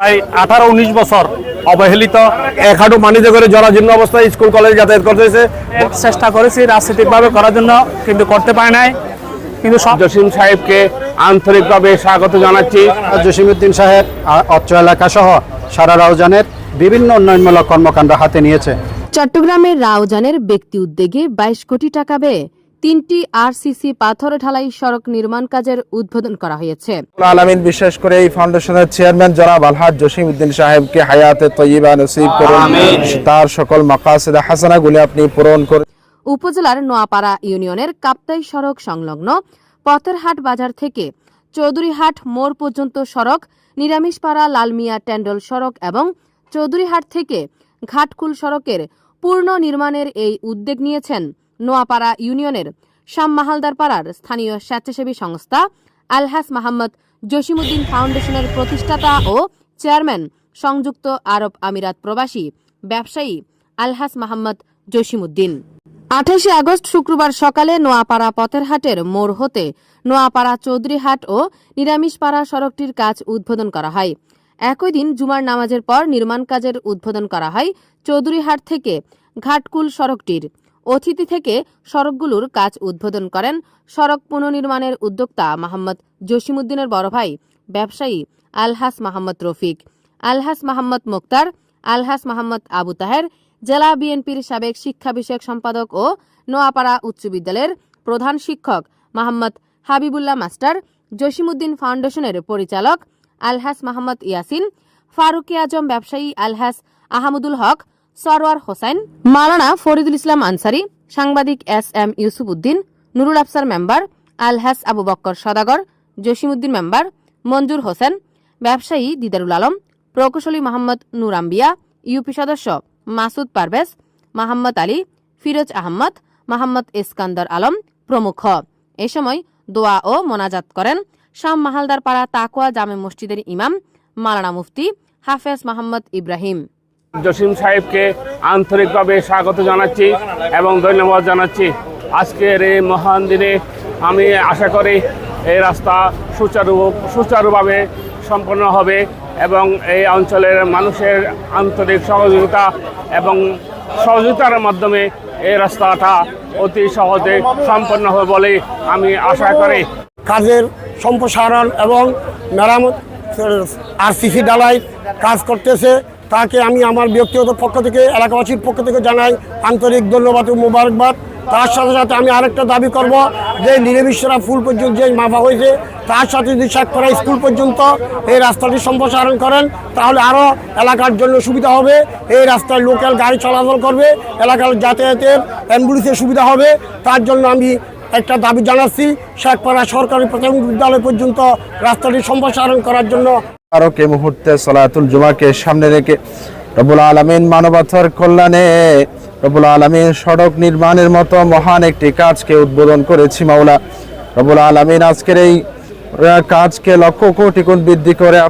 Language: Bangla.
প্রায় আঠারো উনিশ বছর অবহেলিত এক হাঁটু পানিতে করে জরাজীর্ণ অবস্থায় স্কুল কলেজ যাতায়াত করতেছে চেষ্টা করেছি রাজনৈতিকভাবে করার জন্য কিন্তু করতে পারি নাই। কিন্তু সব জসিম সাহেবকে আন্তরিকভাবে স্বাগত জানাচ্ছি। জসিমউদ্দিন সাহেব আ- অত্র এলাকা সহ সারা রাউজানের বিভিন্ন উন্নয়নমূলক কর্মকাণ্ড হাতে নিয়েছে। চট্টগ্রামের রাউজানের ব্যক্তি উদ্যোগে বাইশ কোটি টাকা ব্যয়ে তিনটি আরসিসি পাথর ঢালাই সড়ক নির্মাণ কাজের উদ্বোধন করা হয়েছে। আলামিন বিশেষ করে এই ফাউন্ডেশনের চেয়ারম্যান জনাব আলহাজ জসিম উদ্দিন সাহেবকে হায়াতে তৈবা নসিব করুন। তার সকল মাকাসিদ হাসানাগুলি আপনি পূরণ করুন উপজেলার নোয়াপাড়া ইউনিয়নের কাপ্তাই সড়ক সংলগ্ন পথেরহাট বাজার থেকে চৌধুরীহাট মোড় পর্যন্ত সড়ক নিরামিষপাড়া লালমিয়া ট্যান্ডল সড়ক এবং চৌধুরীহাট থেকে ঘাটকুল সড়কের পূর্ণ নির্মাণের এই উদ্যোগ নিয়েছেন। নোয়াপাড়া ইউনিয়নের শাম মাহালদার পাড়ার স্থানীয় স্বেচ্ছাসেবী সংস্থা আলহাস মাহমদ জসিমুদ্দিন ফাউন্ডেশনের প্রতিষ্ঠাতা ও চেয়ারম্যান সংযুক্ত আরব আমিরাত প্রবাসী ব্যবসায়ী আলহাস মাহমদ জসিমুদ্দিন আঠাশে আগস্ট শুক্রবার সকালে নোয়াপাড়া পথেরহাটের মোড় হতে নোয়াপাড়া চৌধুরীহাট ও নিরামিষপাড়া সড়কটির কাজ উদ্বোধন করা হয়। একই দিন জুমার নামাজের পর নির্মাণ কাজের উদ্বোধন করা হয় চৌধুরীহাট থেকে ঘাটকুল সড়কটির। অতিথি থেকে সড়কগুলোর কাজ উদ্বোধন করেন সড়ক পুনর্নির্মাণের উদ্যোক্তা মোহাম্মদ জসিমুদ্দিনের বড় ভাই, ব্যবসায়ী আলহাস মাহমদ রফিক, আলহাস মাহমদ মোক্তার, আলহাস মাহমদ আবু তাহের, জেলা বিএনপির সাবেক শিক্ষা বিষয়ক সম্পাদক ও নোয়াপাড়া উচ্চ বিদ্যালয়ের প্রধান শিক্ষক মোহাম্মদ হাবিবুল্লাহ মাস্টার জসিমুদ্দিন ফাউন্ডেশনের পরিচালক আলহাস মাহমদ ইয়াসিন, ফারুকি আজম ব্যবসায়ী আলহাস আহমদুল হক সরওয়ার হোসেন, মালানা ফরিদুল ইসলাম আনসারি, সাংবাদিক S M Yusuf Uddin Nurul Afsar member, Alhaj Abu Bakkar Sadagar Jasimuddin member, Manjur Hossain, ব্যবসায়ী দিদারুল আলম, প্রকৌশলী মোহাম্মদ নুর আম্বিয়া, ইউপি সদস্য মাসুদ পারভেজ মাহমদ আলী, ফিরোজ আহমদ মাহমদ ইস্কান্দর আলম প্রমুখ। এ সময় দোয়া ও মোনাজাত করেন শাম মাহালদার পাড়া তাকোয়া জামে মসজিদের ইমাম, মালানা মুফতি হাফেজ মোহাম্মদ ইব্রাহিম। জসিম সাহেবকে আন্তরিকভাবে স্বাগত জানাচ্ছি এবং ধন্যবাদ জানাচ্ছি। আজকের এই মহান দিনে আমি আশা করি এই রাস্তা সুচারু, সুচারুভাবে সম্পন্ন হবে এবং এই অঞ্চলের মানুষের আন্তরিক সহযোগিতা এবং সহযোগিতার মাধ্যমে এই রাস্তাটা অতি সহজে সম্পন্ন হবে বলে আমি আশা করি। কাজের সম্প্রসারণ এবং মেরামত আরসিসি ডালাই কাজ করতেছে। তাকে আমি আমার ব্যক্তিগত পক্ষ থেকে, এলাকাবাসীর পক্ষ থেকে জানাই আন্তরিক ধন্যবাদ ও মোবারকবাদ। তার সাথে সাথে আমি আরেকটা দাবি করব, যে নিরবিশ্বরা ফুল পর্যন্ত যে মাফা হয়েছে, তার সাথে যদি শেখপাড়া স্কুল পর্যন্ত এই রাস্তাটি সম্প্রসারণ করেন, তাহলে আরও এলাকার জন্য সুবিধা হবে। এই রাস্তায় লোকাল গাড়ি চলাচল করবে, এলাকার যাতায়াতের অ্যাম্বুলেন্সের সুবিধা হবে। তার জন্য আমি একটা দাবি জানাচ্ছি শেখপাড়া সরকারি প্রাথমিক বিদ্যালয় পর্যন্ত রাস্তাটি সম্প্রসারণ করার জন্য। আরক এই মুহূর্তে সলাতুল জুমাকে সামনে রেখে রবুল আলমিন মানবতার কল্যাণে রবুল আলমিন সড়ক নির্মাণের মতো মহান একটি কাজকে উদ্বোধন করেছি মাওলা। রবুল আলমিন আজকের এই কাজকে লক্ষ কোটি গুণ বৃদ্ধি করে